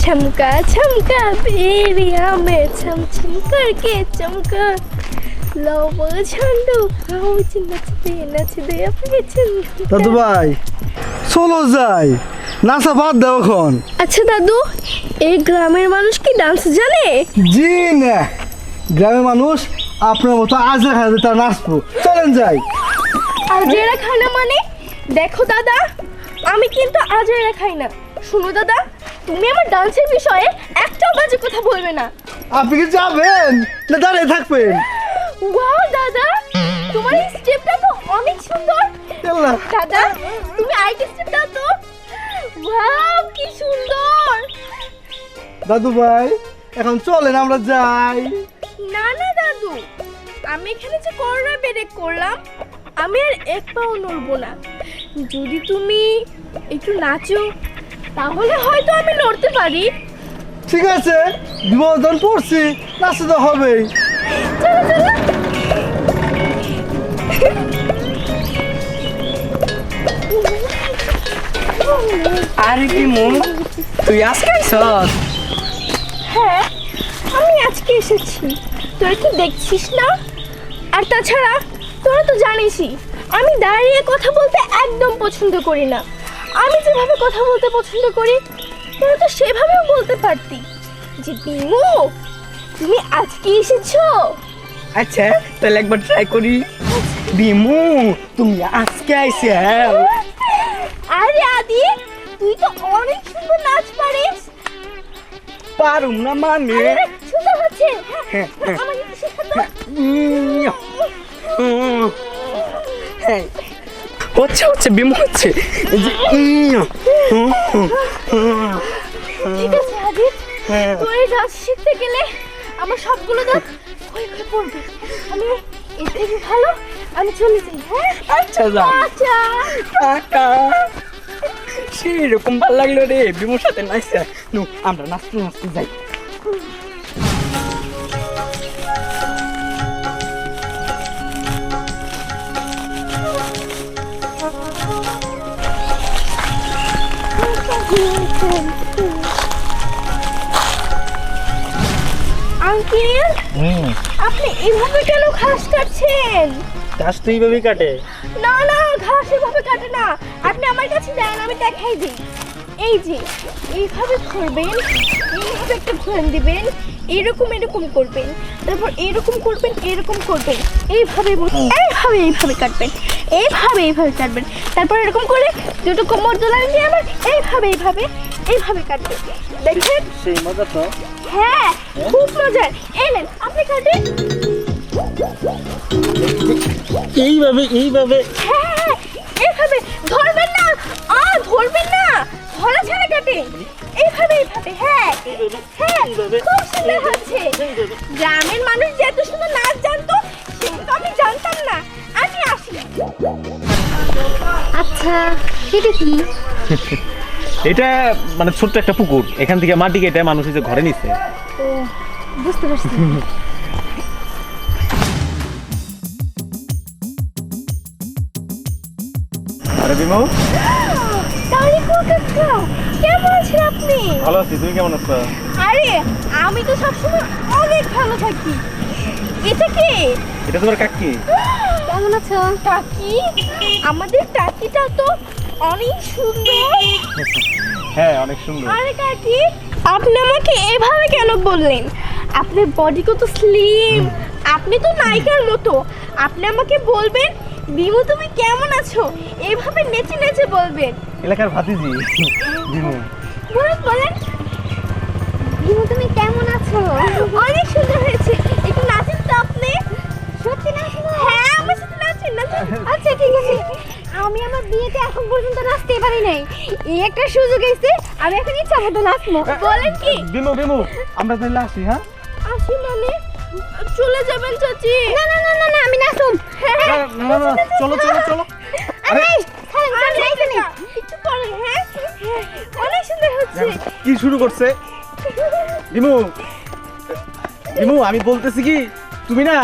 चमका चमका बेरिया में छम छम करके चमका লব ছন্দ হাউচ নাচতে নাচতে আপনি ছন্দ দাদু ভাই চলো যাই নাচা বাদ দাও এখন আচ্ছা দাদু এই গ্রামের মানুষ কি ডান্স জানে জি না গ্রামের মানুষ আপনার মতো আজ খাবে তার নাচবো চলেন যাই আজেরা খায় না মানে দেখো দাদা আমি কিন্তু আজেরা খাই না শুনো দাদা তুমি আমার ডান্সের বিষয়ে একটাও বাজে কথা বলবে না। আপনি কি যাবেন? না দাঁড়িয়ে থাকবেন। ওয়াও দাদা। তোমার এই স্টেপটা তো অনেক সুন্দর। দাদা তুমি আইটি স্টেপ দাও তো। ওয়াও কি সুন্দর। দাদু ভাই এখন চলেন আমরা যাই। না না দাদু। আমি এখানে যে করোনা ব্রেক করলাম আমি আর এক পাও নড়বো না। যদি তুমি একটু নাচো তাহলে হয়তো আমি লড়তে পারি। ঠিক আছে বিনোদন পড়ছি নাচতে তো হবেই। চলো চলো। আরে কি মু তুই আজকে আইসস? হ্যাঁ আমি আজকে এসেছি। তোরা কি দেখছিস না? আর তাছাড়া তোরা তো জানিসই আমি দাঁড়িয়ে কথা বলতে একদম পছন্দ করি না। আমি যেভাবে কথা বলতে পছন্দ করি তোরা তো সেভাবেও বলতে পারতি। যে বিমু তুমি আজকে এসেছ? আচ্ছা তাহলে একবার ট্রাই করি। বিমু তুমি আজকে আইসে আরে আদি তুই তো অনেক সুন্দর নাচ পারিস। পারুম না মানে। সুন্দর হচ্ছে। হ্যাঁ, হ্যাঁ, আমাকে শেখাতো? উম, হ্যাঁ। হচ্ছে হচ্ছে বিমু হচ্ছে। ঠিক আছে হ্যাঁ। তোর এই শিখতে গেলে আমার সবগুলো দাঁত ক্ষয় ক্ষয় পড়বে। আমি এর থেকে ভালো আমি চলে যাই হ্যাঁ? আচ্ছা যাও। আচ্ছা। সেরকম ভালো লাগল রে বিমুর সাথে নাইসা নু আমরা নাচতে নাচতে যাই। আঙ্কেল আপনি এভাবে কেন ঘাস কাটছেন? গাছ তো এইভাবেই কাটে। না না ঘাস এভাবে কাটে না। আপনি আমার কাছে দেন আমি দেখাই দিই। এই যে এইভাবে ঘুরবেন এইভাবে একটা ঘুরান দিবেন এরকম এরকম করবেন তারপর এরকম করবেন এরকম করবেন এইভাবে এইভাবে এইভাবে কাটবেন এইভাবে এইভাবে কাটবেন। তারপর এরকম করে দুটো কোমর দোলান দিয়ে আবার এইভাবে এইভাবে এইভাবে কাটবেন দেখেন? সেই মজা তো হ্যাঁ? খুব মজার। এই নেন আপনি কাটেন এইভাবে এইভাবে। হ্যাঁ এইভাবে। ধরবেন না। আ ধরবেন না। ধরা ছাড়া কাটে। এইভাবে এইভাবে হ্যাঁ। হ্যাঁ খুব সুন্দর হচ্ছে। গ্রামের মানুষ যে এত সুন্দর নাচ জানতো সেটা তো আমি জানতাম না। আমি আসি। আচ্ছা সেটা কি? এটা মানে ছোট্ট একটা পুকুর। এখান থেকে মাটি কেটে মানুষ যে ঘরে নিচ্ছে বুঝতে পারছি। আরে কেমন আছেন আপনি? ভালো আছি তুমি কেমন আছো? আরে আমি তো সবসময় অনেক ভালো থাকি। এটা কি? এটা তোমার কাকি। কেমন আছো? টাকি আমাদের টাকিটা তো অনেক সুন্দর। হ্যাঁ অনেক সুন্দর। আরে কাকি আপনি আমাকে এভাবে কেন বললেন? আপনার বডি কত স্লিম আপনি তো নায়িকার মতো। আপনি আমাকে বলবেন বিমু তুমি কেমন আছো? এভাবে নেচে নেচে বলবেন। এলাকার ভাতিজি বিমু। বলেন বলেন। বিমু তুমি কেমন আছো? অনেক সুন্দর হয়েছে। একটু নাচেন তো আপনি। সত্যি নাচেন? হ্যাঁ আমার সাথে নাচেন নাচেন। আচ্ছা ঠিক আছে। আমি আমার বিয়েতে এখন পর্যন্ত নাচতে পারি নাই। এই একটা সুযোগ এসে আমি এখন ইচ্ছা মতো নাচবো। বলেন কি? বিমু বিমু আমরা তাহলে আসি হ্যাঁ? আসি মানে? চলে যাবেন চাচি। না না না না না আমি নাচুম। হ্যাঁ না, না, না, চলো চলো চলো। আরে একটু পরে হ্যাঁ হ্যাঁ, অনেক সুন্দর হচ্ছে। কি শুরু করছে? বিমু বিমু আমি বলতেছি কি তুমি না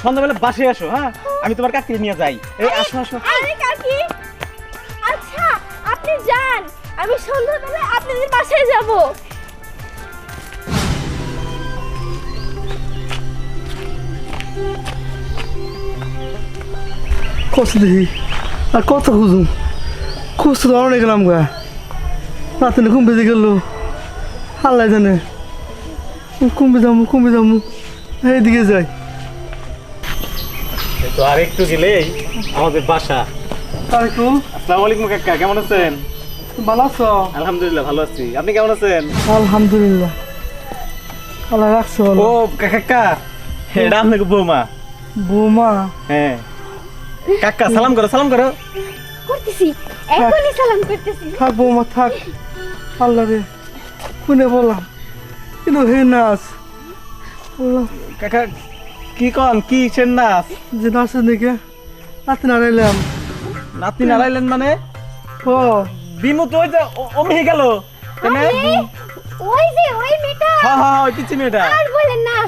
সন্ধ্যাবেলা বাসে আসো হ্যাঁ? আমি তোমার কাকি নিয়ে যাই। এই আসো আসো। আরে কাকি! আচ্ছা আপনি যান। আমি সন্ধ্যাবেলা আপনাদের বাসায় যাব। কষ্ট আর কত খুঁজুম খুঁজতে তো অনেক গেলাম গা। রাতে ঘুম বেজে গেল। আল্লাহ জানে। কুম্বে যাব কুম্বে যাব এইদিকে যাই। তো আর একটু গেলেই আমাদের বাসা। আসসালামু আলাইকুম কাকা কেমন আছেন? ভালো আছো? আলহামদুলিল্লাহ ভালো আছি। আপনি কেমন আছেন? আলহামদুলিল্লাহ। আল্লাহ রাখছো ও কাকা এটা আপনাকে বৌমা? বৌমা। হ্যাঁ। কাকা সালাম করো সালাম করো। করতেছি। এখনই সালাম করতেছি। থাক বৌমা থাক। আল্লাহ রে শুনে বললাম। কিন্তু হে নাচ কাকা কি কন? কি সেন নাচ যে নাচের দিকে রাতে নাড়াইলাম নাতি নাড়াইলেন মানে? ও। বিমু তো ওই যে মেয়ে গেল। ওই যে ওই মেয়েটা? হ্যাঁ হ্যাঁ ওই মেয়েটা। আর বলেন না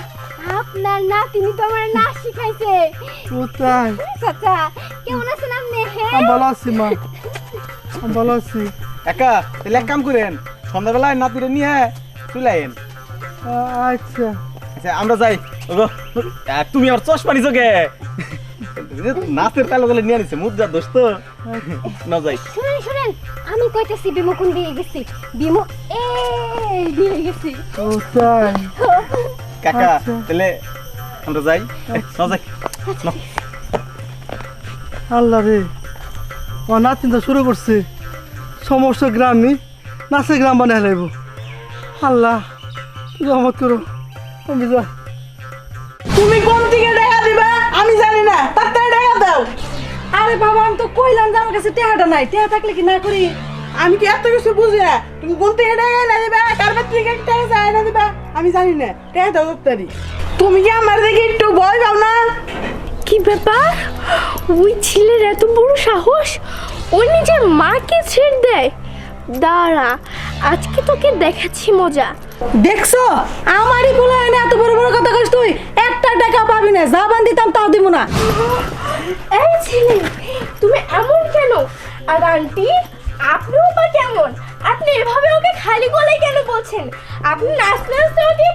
আপনার নাতিনি তো আমার নাচ শিখাইছে। ও তাই চাচা কেমন আছেন আপনি? হ্যাঁ? আমি ভালো আছি মা। আমি ভালো আছি। কাকা তাহলে এক কাম করেন সন্ধ্যাবেলায় নাতিরে নিয়ে চলে আইন আচ্ছা। আচ্ছা আমরা যাই। তুমি আমার চশমা নিছো কে? নাচের তালে তালে নিয়ে নিছে মুদ্রা দোষ তো। না যাই। শুনেন শুনেন আমি কইতেছি বিমু কোন দিয়ে গেছি? বিমু এই দিয়ে গেছি। ও তাই? কাকা আচ্ছা। তাহলে আমরা যাই। এই, না যাই। না। আল্লাহ রে ও নাতিন তো শুরু করছে। সমস্ত গ্রামই নাচের গ্রাম বানিয়ে লাগবো আল্লাহ রহমত করো। আমি যা তুমি কোন দিকে টাকা দিবা? আমি জানি না। তাড়াতাড়ি টাকা দাও। আরে বাবা আমি তো কইলাম যে আমার কাছে টেহাটা নাই। টেহা থাকলে কি না করি? আমি কি এত কিছু বুঝি না? তুমি কোন থেকে টাকা এনে দিবা? কারবার থেকে টাকা চাই এনে দিবা? আমি জানি না। টাকা দাও তাড়াতাড়ি তুমি কি আমার দেখে একটু ভয় পাও না? কি ব্যাপার? ওই ছেলের এত বড় সাহস? ও নিজের মাকে ছেড়ে দেয়? দাঁড়া আজকে তোকে দেখাচ্ছি মজা। দেখছ? আমারই বলে এনে এত বড় বড় কথা কইছ তুই। একটা টাকা পাবি না, যা বান দিতাম তাও দিব না। এই ছেলে, তুমি এমন কেন? আর আন্টি, আপনিও বা কেমন? আপনি এভাবে ওকে খালি গলায় কেন বলছেন? আপনি নাচতে নাচতে ওকে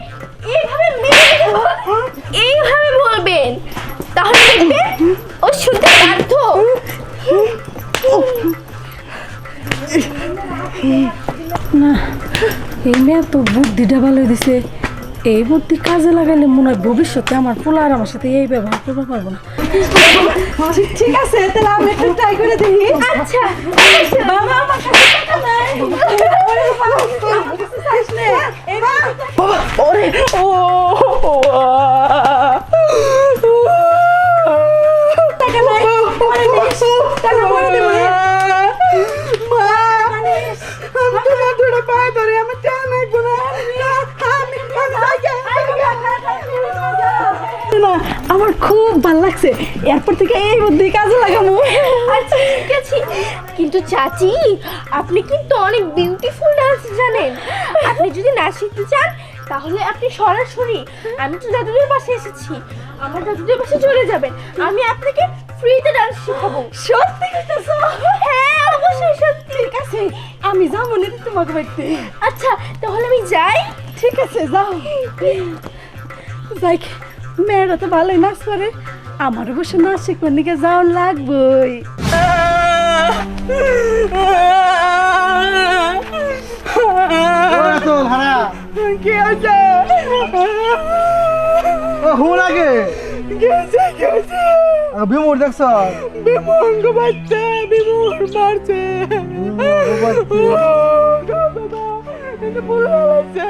বুদ্ধিটা ভালো দিছে এই বুদ্ধি কাজে লাগালে মনে হয় ভবিষ্যতে আমার ফুল আর আমার সাথে এই ব্যবহার করতে পারব না ঠিক আছে তাহলে আমি একটু ট্রাই করে দেখি আচ্ছা বাবা আমার সাথে কথা নাই ওরে ও লাগছে এরপর থেকে এই বুদ্ধি কাজে লাগাবো। আচ্ছা ঠিক আছে। কিন্তু চাচি আপনি কিন্তু অনেক বিউটিফুল ডান্স জানেন। আপনি যদি নাচ শিখতে চান তাহলে আপনি সরাসরি আমি তো দাদুদের পাশে এসেছি। আমার দাদুদের পাশে চলে যাবেন। আমি আপনাকে ফ্রিতে ডান্স শেখাবো। সত্যি কইতেছো? হ্যাঁ অবশ্যই সত্যি। ঠিক আছে আমি যাব না তোমাকে বাড়িতে? আচ্ছা তাহলে আমি যাই। ঠিক আছে যাও। যাই মেয়েরা তো ভালোই নাচ করে। আমার অবশ্য শিখবার নিকে যাও লাগবই। কি আছে? হুন আগে। বিমুর বাচ্চা বিমুর মারছে বাবা এটা ভুল হয়েছে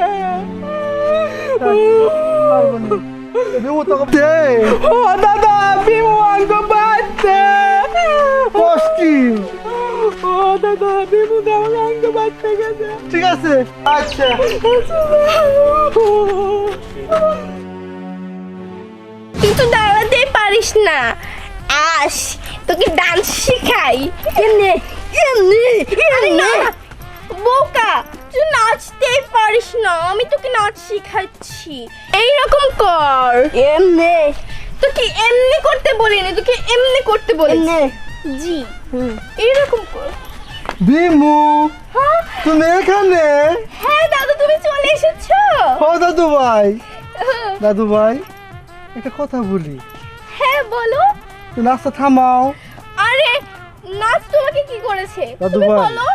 তো দে ও দাদা বিমঙ্গ বাচ্চা কষ্টি ও দাদা বিমু দেওয়াঙ্গ বাচ্চা গেছে ঠিক আছে আচ্ছা কিন্তু দাঁড়াতে পারিস না। আস তোকে ডান্স শেখাই। এমনি এমনি বোকা। তুই নাচতেই পারিস না আমি তোকে নাচ শেখাচ্ছি। এইরকম কর। এমনি। তোকে এমনি করতে বলিনি? তোকে এমনি করতে বলি জি। এইরকম কর। বিমু হ্যাঁ? তুমি এখানে? হ্যাঁ দাদু তুমি চলে এসেছ? ও দাদু ভাই দাদু ভাই একটা কথা বলি। হ্যাঁ বলো। তুমি নাচটা থামাও। আরে নাচ তোমাকে কি করেছে? দাদু ভাই। বলো।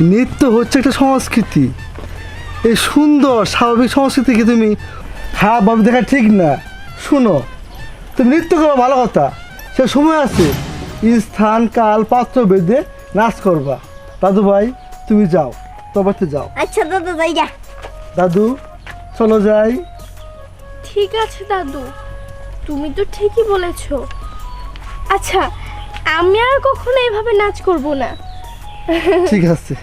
নৃত্য হচ্ছে একটা সংস্কৃতি। এই সুন্দর স্বাভাবিক সংস্কৃতিকে তুমি খারাপভাবে দেখা ঠিক না। শুনো তুমি নৃত্য করো ভালো কথা। সে সময় আছে। স্থান কাল পাত্র বেঁধে নাচ করবা। দাদু ভাই তুমি যাও। তবাতে যাও। আচ্ছা দাদা জায়গা দাদু চলো যাই। ঠিক আছে দাদু। তুমি তো ঠিকই বলেছ। আচ্ছা আমি আর কখনো এভাবে নাচ করব না। ঠিক আছে